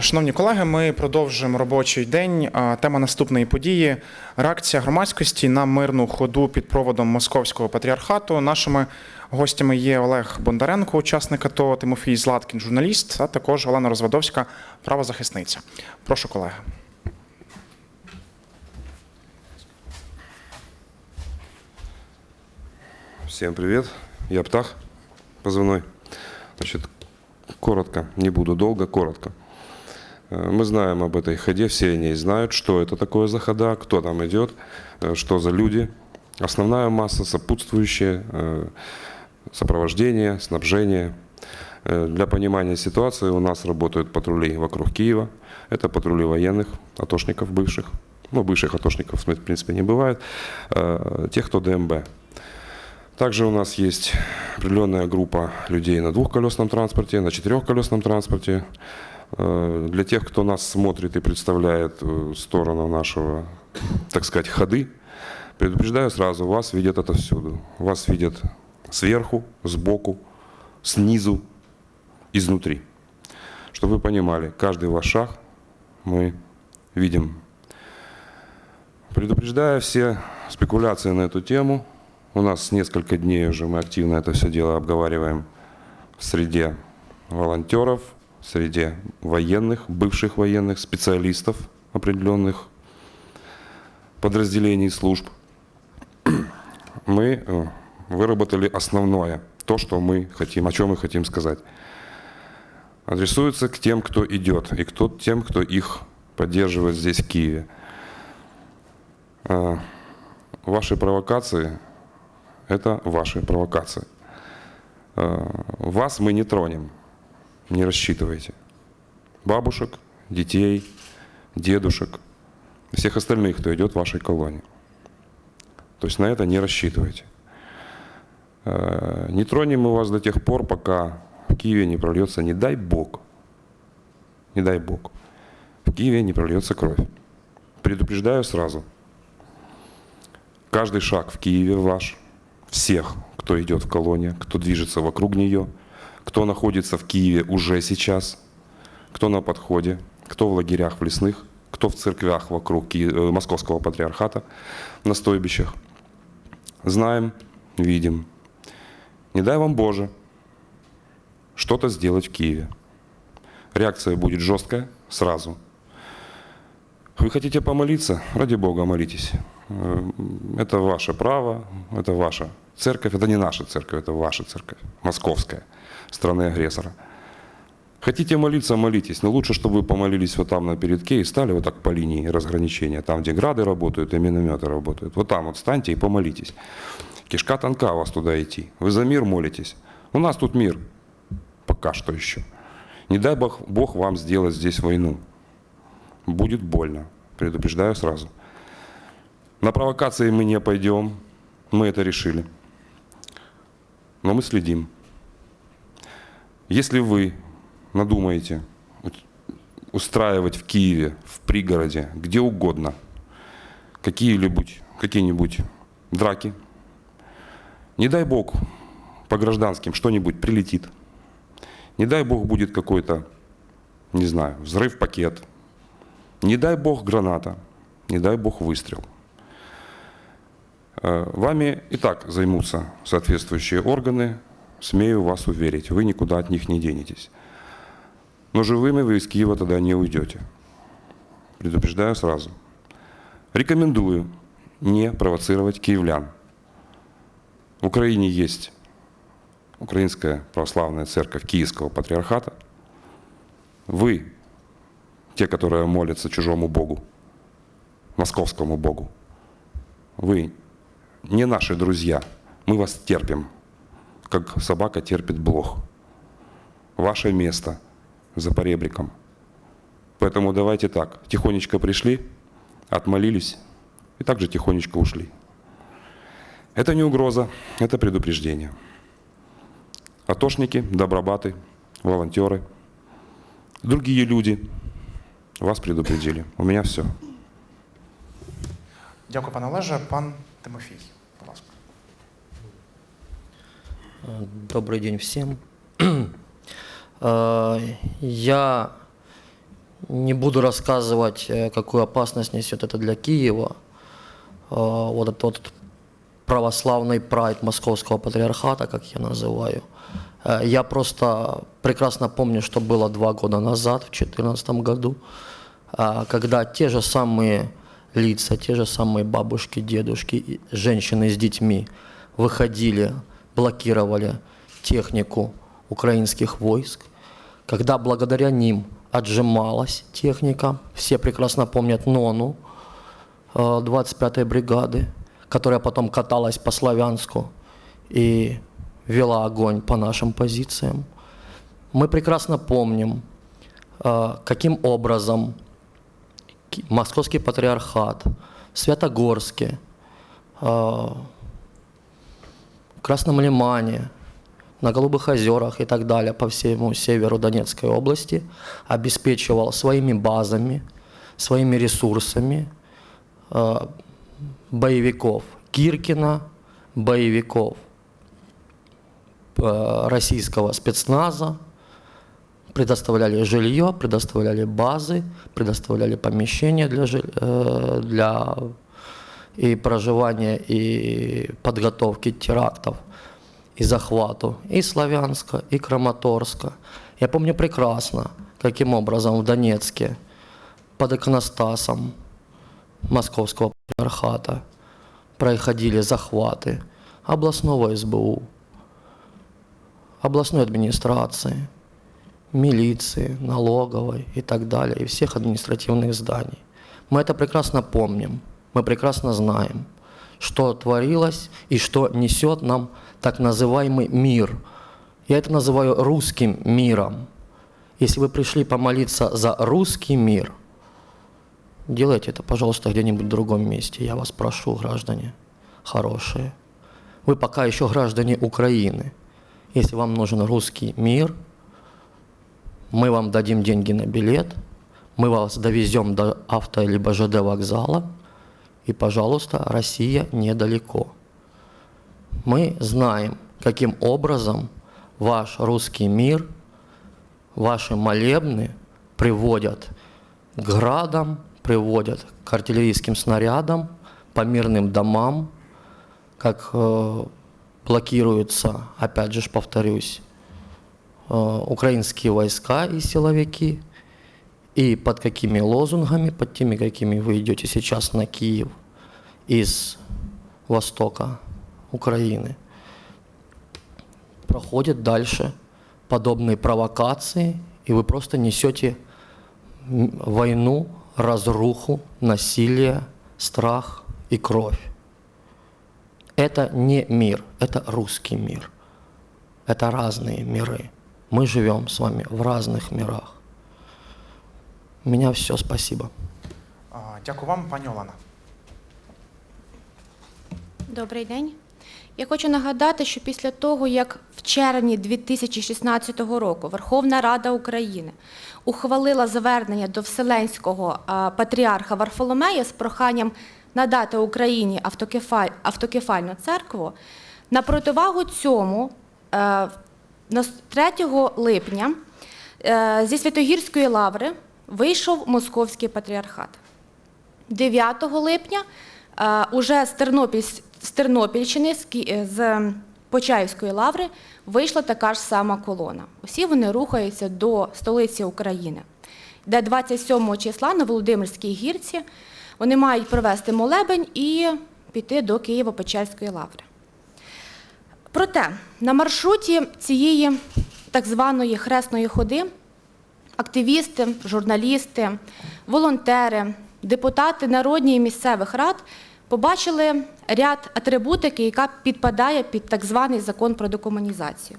Шановні колеги, ми продовжуємо робочий день. Тема наступної події реакція громадськості на мирну ходу під проводом московського патріархату. Нашими гостями є Олег Бондаренко, учасник АТО, Тимофій Златкін, журналіст, а також Олена Розвадовська, правозахисниця. Прошу, колеги. Всем привет, я Птах, позывной. Значит, коротко, не буду долго, коротко. Э, Мы знаем об этой ходе, все о ней знают, что это такое за хода, кто там идет, э, что за люди. Основная масса, сопутствующие, э, сопровождение, снабжение. Для понимания ситуации у нас работают патрули вокруг Киева. Это патрули военных, атошников бывших. Ну, бывших атошников, в принципе, не бывает. Тех, кто ДМБ. Также у нас есть определенная группа людей на двухколесном транспорте, на четырехколесном транспорте. Э, Для тех, кто нас смотрит и представляет э, сторону нашего, так сказать, ходы, предупреждаю сразу, вас видят отовсюду. Вас видят сверху, сбоку, снизу, изнутри. Чтобы вы понимали, каждый ваш шаг мы видим. Предупреждая все спекуляции на эту тему, у нас несколько дней уже мы активно это все дело обговариваем в среде волонтеров, среде военных, бывших военных, специалистов определенных подразделений служб. Мы э, выработали основное, то, что мы хотим, о чем мы хотим сказать. Адресуется к тем, кто идет, и кто, тем, кто их поддерживает здесь, в Киеве. Э, Ваши провокации – это ваши провокации. Э, Вас мы не тронем, не рассчитывайте. Бабушек, детей, дедушек, всех остальных, кто идет в вашей колонии. То есть на это не рассчитывайте. Э, Не тронем мы вас до тех пор, пока в Киеве не прольется, не дай Бог, не дай Бог, в Киеве не прольется кровь. Предупреждаю сразу – Каждый шаг в Киеве ваш, всех, кто идет в колонии, кто движется вокруг нее, кто находится в Киеве уже сейчас, кто на подходе, кто в лагерях в лесных, кто в церквях вокруг э, Московского патриархата, на стойбищах. Знаем, видим. Не дай вам Боже что-то сделать в Киеве. Реакция будет жесткая сразу. Вы хотите помолиться? Ради Бога, молитесь. Э, Это ваше право, это ваша церковь, это не наша церковь, это ваша церковь, московская, страны агрессора. Хотите молиться, молитесь, но лучше, чтобы вы помолились вот там на передке и стали вот так по линии разграничения, там, где грады работают и минометы работают. Вот там вот встаньте и помолитесь. Кишка тонка вас туда идти. Вы за мир молитесь. У нас тут мир. Пока что еще. Не дай Бог, Бог вам сделать здесь войну. Будет больно. Предупреждаю сразу. На провокации мы не пойдем. Мы это решили. Но мы следим. Если вы надумаете устраивать в Киеве, в пригороде, где угодно, какие-нибудь какие драки, не дай бог по гражданским что-нибудь прилетит, не дай бог будет какой-то, не знаю, взрыв пакет, не дай бог граната, не дай бог выстрел. Э, Вами и так займутся соответствующие органы, смею вас уверить, вы никуда от них не денетесь. Но живыми вы из Киева тогда не уйдете. Предупреждаю сразу. Рекомендую не провоцировать киевлян. В Украине есть Украинская православная церковь Киевского патриархата. Вы, те, которые молятся чужому Богу, московскому Богу, вы не наши друзья. Мы вас терпим, как собака терпит блох. Ваше место за поребриком. Поэтому давайте так, тихонечко пришли, отмолились и также тихонечко ушли. Это не угроза, это предупреждение. Атошники, добробаты, волонтеры, другие люди вас предупредили. У меня все. Дякую, пане Олеже. Пан Тимофій, будь ласка. Добрый день всем. Э, Я Не буду рассказывать, э, какую опасность несет это для Киева. Э, Вот этот вот православный прайд московского патриархата, как я называю. Э, Я просто прекрасно помню, что было два года назад, в 2014 году, а, когда те же самые лица, те же самые бабушки, дедушки, женщины с детьми выходили, блокировали технику украинских войск, когда благодаря ним отжималась техника, все прекрасно помнят НОНу, э, 25-й бригады, которая потом каталась по Славянску и вела огонь по нашим позициям. Мы прекрасно помним, э, каким образом Московский патриархат, Святогорске, э, в Красном Лимане, на Голубых озерах и так далее по всему северу Донецкой области обеспечивал своими базами, своими ресурсами э, боевиков. Киркина, боевиков э, российского спецназа, предоставляли жилье, предоставляли базы, предоставляли помещения для, жи- э, для и проживания, и подготовки терактов, и захвату и Славянска, и Краматорска. Я помню прекрасно, каким образом в Донецке под иконостасом московского патриархата происходили захваты областного СБУ, областной администрации, милиции, налоговой и так далее, и всех административных зданий. Мы это прекрасно помним, мы прекрасно знаем, что творилось и что несет нам так называемый мир. Я это называю русским миром. Если вы пришли помолиться за русский мир, делайте это, пожалуйста, где-нибудь в другом месте. Я вас прошу, граждане хорошие. Вы пока еще граждане Украины. Если вам нужен русский мир, мы вам дадим деньги на билет, мы вас довезем до авто либо ЖД вокзала, и, пожалуйста, Россия недалеко. Мы знаем, каким образом ваш русский мир, ваши молебны приводят к градам, приводят к артиллерийским снарядам, по мирным домам, как э, блокируются, опять же повторюсь, украинские войска и силовики, и под какими лозунгами, под теми, какими вы идете сейчас на Киев из востока Украины, проходят дальше подобные провокации, и вы просто несете войну, разруху, насилие, страх и кровь. Это не мир, это русский мир. Это разные миры. Мы живем с вами в разных мирах. У меня все, спасибо. А, Дякую вам, пані Олена. Добрий день. Я хочу нагадати, що після того, як в червні 2016 року Верховна Рада України ухвалила звернення до Вселенського а, патріарха Варфоломея з проханням надати Україні автокефаль, автокефальну церкву, на противагу цьому е, 3 липня е, зі Святогірської лаври вийшов Московський патріархат. 9 липня е, уже з, Тернопіль, з Тернопільщини, е, з Почаївської лаври, вийшла така ж сама колона. Усі вони рухаються до столиці України, де 27 числа на Володимирській гірці вони мають провести молебень і піти до Києво-Печерської лаври. Проте на маршруті цієї так званої хресної ходи активісти, журналісти, волонтери, депутати народні і місцевих рад побачили ряд атрибутики, яка підпадає під так званий закон про декомунізацію.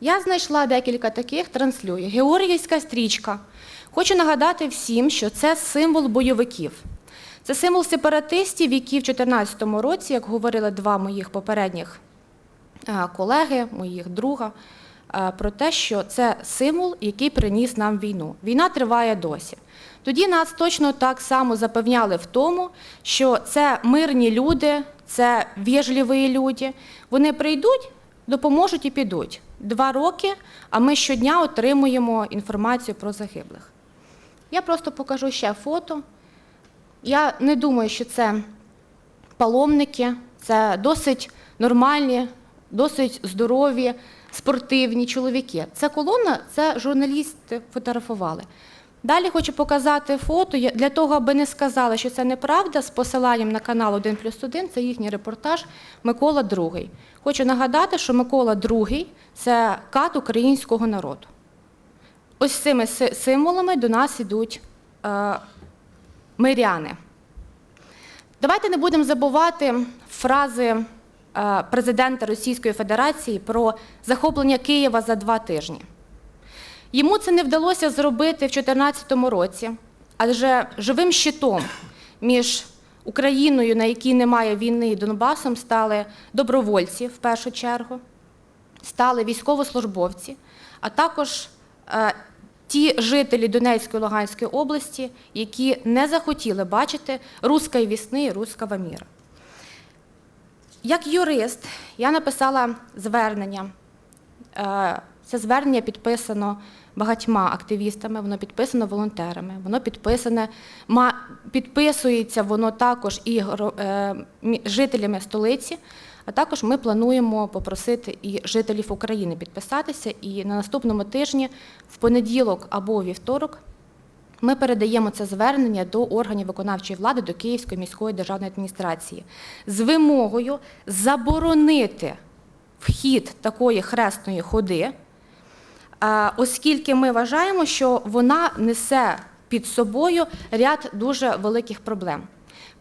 Я знайшла декілька таких, транслюю. Георгіївська стрічка. Хочу нагадати всім, що це символ бойовиків. Це символ сепаратистів, які в 2014 році, як говорили два моїх попередніх колеги, моїх друга, е, про те, що це символ, який приніс нам війну. Війна триває досі. Тоді нас точно так само запевняли в тому, що це мирні люди, це вежливі люди. Вони прийдуть, допоможуть і підуть. Два роки, а ми щодня отримуємо інформацію про загиблих. Я просто покажу ще фото. Я не думаю, що це паломники, це досить нормальні, досить здорові, спортивні чоловіки. Це колона, це журналісти фотографували. Далі хочу показати фото для того, аби не сказали, що це неправда, з посиланням на канал 1 плюс 1, це їхній репортаж Микола II. Хочу нагадати, що Микола II – це кат українського народу. Ось цими символами до нас ідуть е, миряни. Давайте не будемо забувати фрази президента Російської Федерації про захоплення Києва за два тижні. Йому це не вдалося зробити в 2014 році, адже живим щитом між Україною, на якій немає війни, і Донбасом стали добровольці в першу чергу, стали військовослужбовці, а також е, ті жителі Донецької Луганської області, які не захотіли бачити руської вісни і руского міра. Як юрист я написала звернення. Е, Це звернення підписано багатьма активістами, воно підписано волонтерами, воно підписане, підписується воно також і е, жителями столиці, а також ми плануємо попросити і жителів України підписатися. І на наступному тижні, в понеділок або вівторок, ми передаємо це звернення до органів виконавчої влади, до Київської міської державної адміністрації з вимогою заборонити вхід такої хресної ходи, оскільки ми вважаємо, що вона несе під собою ряд дуже великих проблем.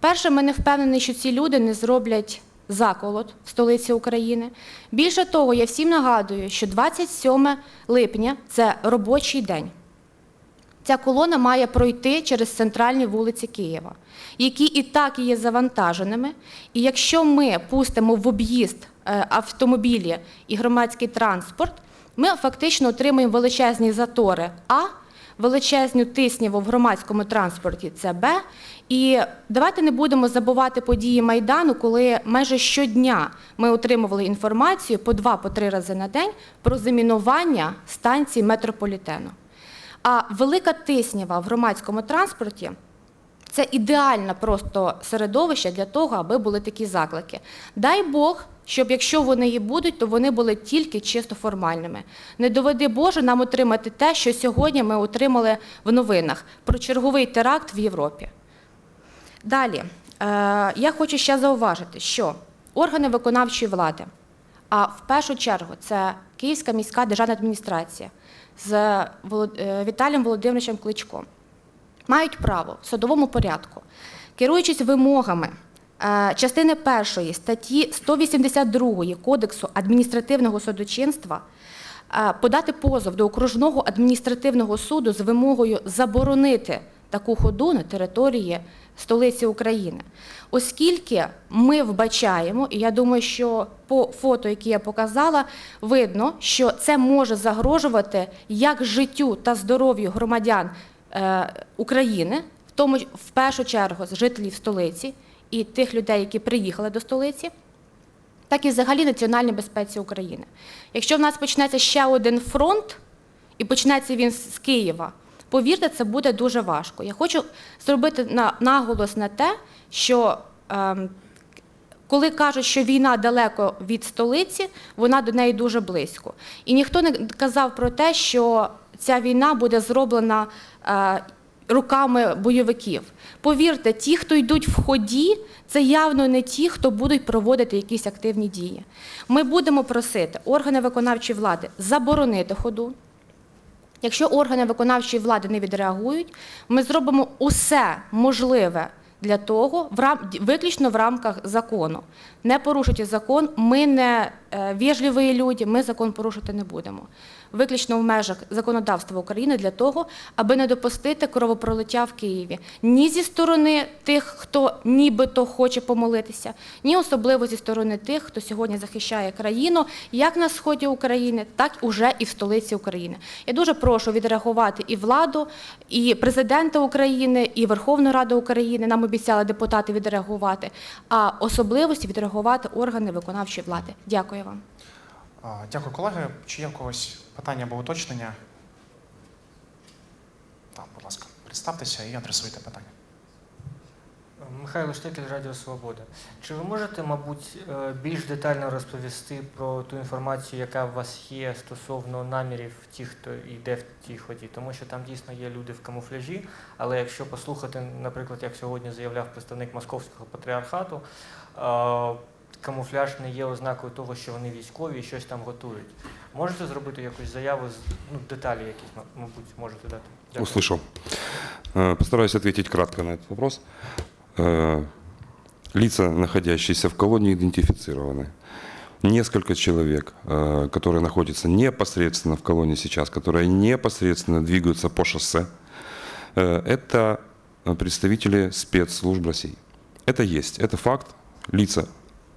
Перше, ми не впевнені, що ці люди не зроблять заколот в столиці України. Більше того, я всім нагадую, що 27 липня це робочий день. Ця колона має пройти через центральні вулиці Києва, які і так є завантаженими. І якщо ми пустимо в об'їзд е, автомобілі і громадський транспорт, ми фактично отримаємо величезні затори А, величезну тисняву в громадському транспорті це Б. І давайте не будемо забувати події Майдану, коли майже щодня ми отримували інформацію по два-по три рази на день про замінування станцій метрополітену. А велика тиснява в громадському транспорті це ідеальне просто середовище для того, аби були такі заклики. Дай Бог, щоб якщо вони і будуть, то вони були тільки чисто формальними. Не доведи Боже нам отримати те, що сьогодні ми отримали в новинах про черговий теракт в Європі. Далі, е, я хочу ще зауважити, що органи виконавчої влади, а в першу чергу це Київська міська державна адміністрація з е, Віталієм Володимировичем Кличком, мають право в судовому порядку, керуючись вимогами е, частини першої статті 182 Кодексу адміністративного судочинства, е, подати позов до окружного адміністративного суду з вимогою заборонити таку ходу на території столиці України. Оскільки ми вбачаємо, і я думаю, що по фото, які я показала, видно, що це може загрожувати як життю та здоров'ю громадян е, України, в тому в першу чергу жителів столиці і тих людей, які приїхали до столиці, так і взагалі національній безпеці України. Якщо в нас почнеться ще один фронт, і почнеться він з Києва, повірте, це буде дуже важко. Я хочу зробити наголос на те, що ем, коли кажуть, що війна далеко від столиці, вона до неї дуже близько. І ніхто не казав про те, що ця війна буде зроблена е, руками бойовиків. Повірте, ті, хто йдуть в ході, це явно не ті, хто будуть проводити якісь активні дії. Ми будемо просити органи виконавчої влади заборонити ходу. Якщо органи виконавчої влади не відреагують, ми зробимо усе можливе для того, виключно в рамках закону. Не порушуйте закон, ми не вежливі люди, ми закон порушувати не будемо. Виключно в межах законодавства України для того, аби не допустити кровопролиття в Києві. Ні зі сторони тих, хто нібито хоче помолитися, ні особливо зі сторони тих, хто сьогодні захищає країну як на сході України, так уже і в столиці України. Я дуже прошу відреагувати і владу, і президента України, і Верховну Раду України. Нам обіцяли депутати відреагувати, а особливості відреагувати органи виконавчої влади. Дякую вам. Дякую, колеги. Чи є в когось питання або уточнення? Так, будь ласка. Представтеся і адресуйте питання. Михайло Штекель, Радіо Свобода. Чи ви можете, мабуть, е, більш детально розповісти про ту інформацію, яка у вас є стосовно намірів тих, хто йде в тій ході? Тому що там дійсно є люди в камуфляжі, але якщо послухати, наприклад, як сьогодні заявляв представник московського патріархату, е, камуфляж не є ознакою того, що вони військові і щось там готують. Можете зробити якусь заяву з ну, деталі, якісь, м- мабуть, можете дати? Дякую. Услышал. Э, Постараюсь ответить кратко на этот вопрос. Э, Лица, находящиеся в колонии, идентифицированы. Несколько человек, э, которые находятся непосредственно в колонии сейчас, которые непосредственно двигаются по шоссе, э, это представители спецслужб России. Это есть, это факт. Лица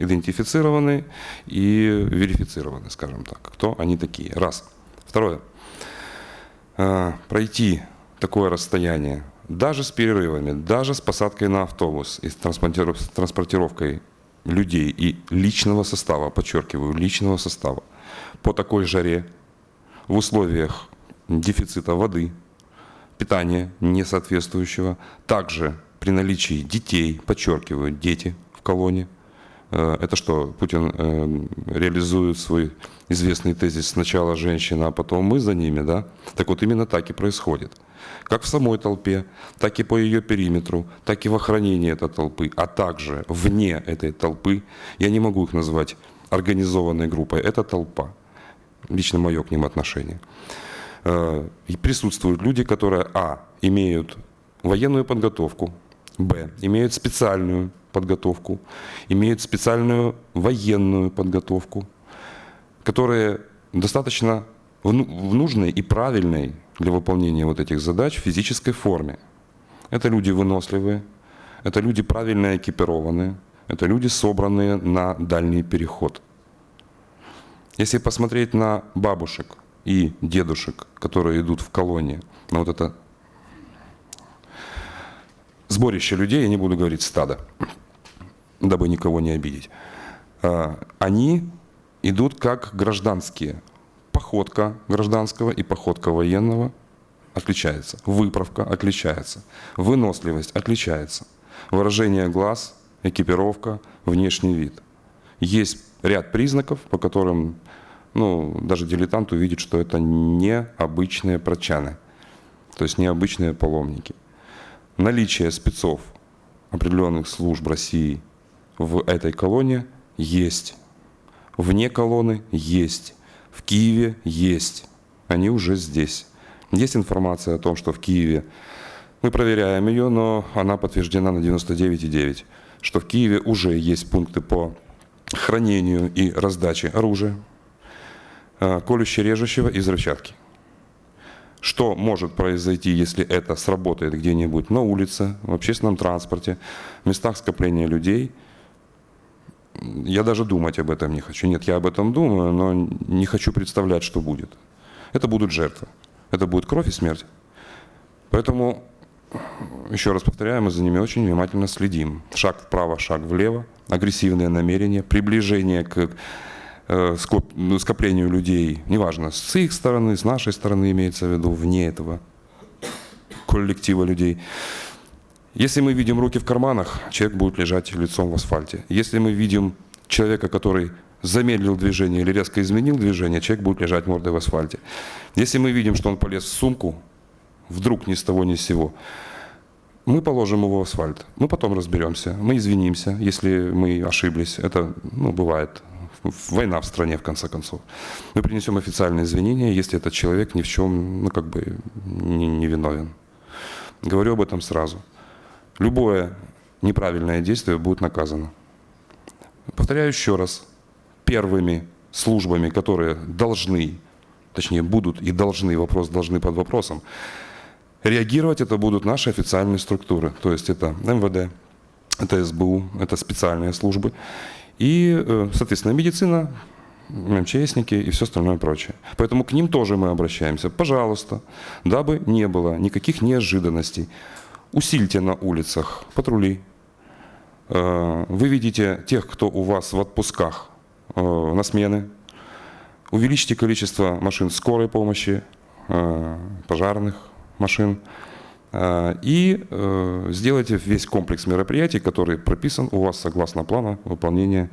идентифицированы и верифицированы, скажем так. Кто они такие? Раз. Второе. Э, Пройти такое расстояние, даже с перерывами, даже с посадкой на автобус и с транспортиров- с транспортировкой людей и личного состава, подчеркиваю, личного состава, по такой жаре, в условиях дефицита воды, питания несоответствующего, также при наличии детей, подчеркиваю, дети в колонии. Э, Это что, Путин э, реализует свой известный тезис «сначала женщина, а потом мы за ними», да? Так вот именно так и происходит. Как в самой толпе, так и по ее периметру, так и в охранении этой толпы, а также вне этой толпы. Я не могу их назвать организованной группой. Это толпа. Лично мое к ним отношение. Э, И присутствуют люди, которые, а, имеют военную подготовку, б, имеют специальную подготовку, имеют специальную военную подготовку, которые достаточно ну- в нужной и правильной для выполнения вот этих задач физической форме. Это люди выносливые, это люди правильно экипированные, это люди, собранные на дальний переход. Если посмотреть на бабушек и дедушек, которые идут в колонии, на вот это сборище людей, я не буду говорить стадо, дабы никого не обидеть, а, они идут как гражданские. Походка гражданского и походка военного отличается. Выправка отличается. Выносливость отличается. Выражение глаз, экипировка, внешний вид. Есть ряд признаков, по которым ну, даже дилетант увидит, что это необычные прочаны, то есть необычные паломники. Наличие спецов определенных служб России в этой колонии есть. Вне колонны есть. В Киеве есть. Они уже здесь. Есть информация о том, что в Киеве, мы проверяем ее, но она подтверждена на 99,9, что в Киеве уже есть пункты по хранению и раздаче оружия, э, колюще-режущего и взрывчатки. Что может произойти, если это сработает где-нибудь на улице, в общественном транспорте, в местах скопления людей? Я даже думать об этом не хочу. Нет, я об этом думаю, но не хочу представлять, что будет. Это будут жертвы. Это будет кровь и смерть. Поэтому, еще раз повторяю, мы за ними очень внимательно следим. Шаг вправо, шаг влево, агрессивные намерения, приближение к скоплению людей, неважно, с их стороны, с нашей стороны имеется в виду, вне этого коллектива людей. Если мы видим руки в карманах, человек будет лежать лицом в асфальте. Если мы видим человека, который замедлил движение или резко изменил движение, человек будет лежать мордой в асфальте. Если мы видим, что он полез в сумку, вдруг ни с того ни с сего, мы положим его в асфальт. Мы потом разберемся, мы извинимся, если мы ошиблись. Это ну, бывает. Война в стране, в конце концов. Мы принесем официальные извинения, если этот человек ни в чем, ну, как бы, не, не виновен. Говорю об этом сразу. Любое неправильное действие будет наказано. Повторяю еще раз. Первыми службами, которые должны, точнее будут и должны, вопрос должны под вопросом, реагировать это будут наши официальные структуры. То есть это МВД, это СБУ, это специальные службы. И, э, соответственно, медицина, МЧСники и все остальное прочее. Поэтому к ним тоже мы обращаемся. Пожалуйста, дабы не было никаких неожиданностей, усильте на улицах патрули. Э, Вы видите тех, кто у вас в отпусках э, на смены. Увеличьте количество машин скорой помощи, пожарных машин. Э, и э, сделайте весь комплекс мероприятий, который прописан у вас согласно плана выполнения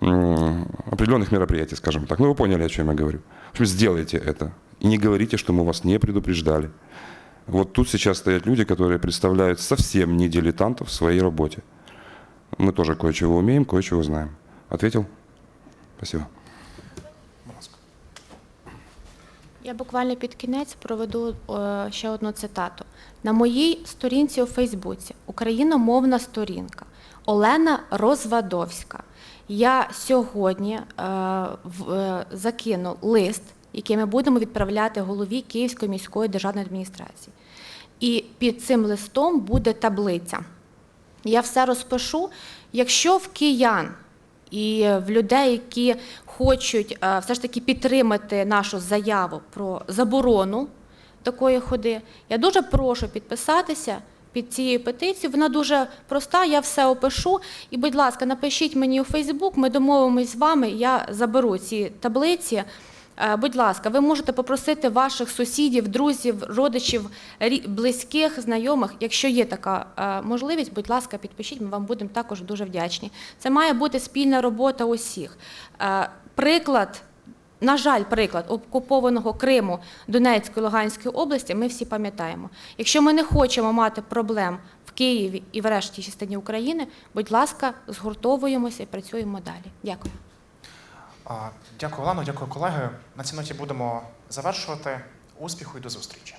определенных мероприятий, скажем так. Ну, вы поняли, о чем я говорю. В общем, сделайте это. И не говорите, что мы вас не предупреждали. Вот тут сейчас стоят люди, которые представляют совсем не дилетантов в своей работе. Мы тоже кое-чего умеем, кое-чего знаем. Ответил? Спасибо. Я буквально під кінець проведу ще одну цитату. На моїй сторінці у Фейсбуці, україномовна сторінка, Олена Розвадовська. Я сьогодні е, е, закину лист, який ми будемо відправляти голові Київської міської державної адміністрації. І під цим листом буде таблиця. Я все розпишу. Якщо в киян і в людей, які хочуть е, все ж таки підтримати нашу заяву про заборону такої ходи, я дуже прошу підписатися під цією петицією. Вона дуже проста, я все опишу. І, будь ласка, напишіть мені у Фейсбук, ми домовимось з вами, я заберу ці таблиці. Е, Будь ласка, ви можете попросити ваших сусідів, друзів, родичів, близьких, знайомих, якщо є така е, можливість, будь ласка, підпишіть, ми вам будемо також дуже вдячні. Це має бути спільна робота усіх. Е, Приклад, на жаль, приклад окупованого Криму, Донецької, Луганської області, ми всі пам'ятаємо. Якщо ми не хочемо мати проблем в Києві і в решті частині України, будь ласка, згуртовуємося і працюємо далі. Дякую. Дякую, Олено, дякую, колеги. На цій ноті будемо завершувати. Успіху і до зустрічі.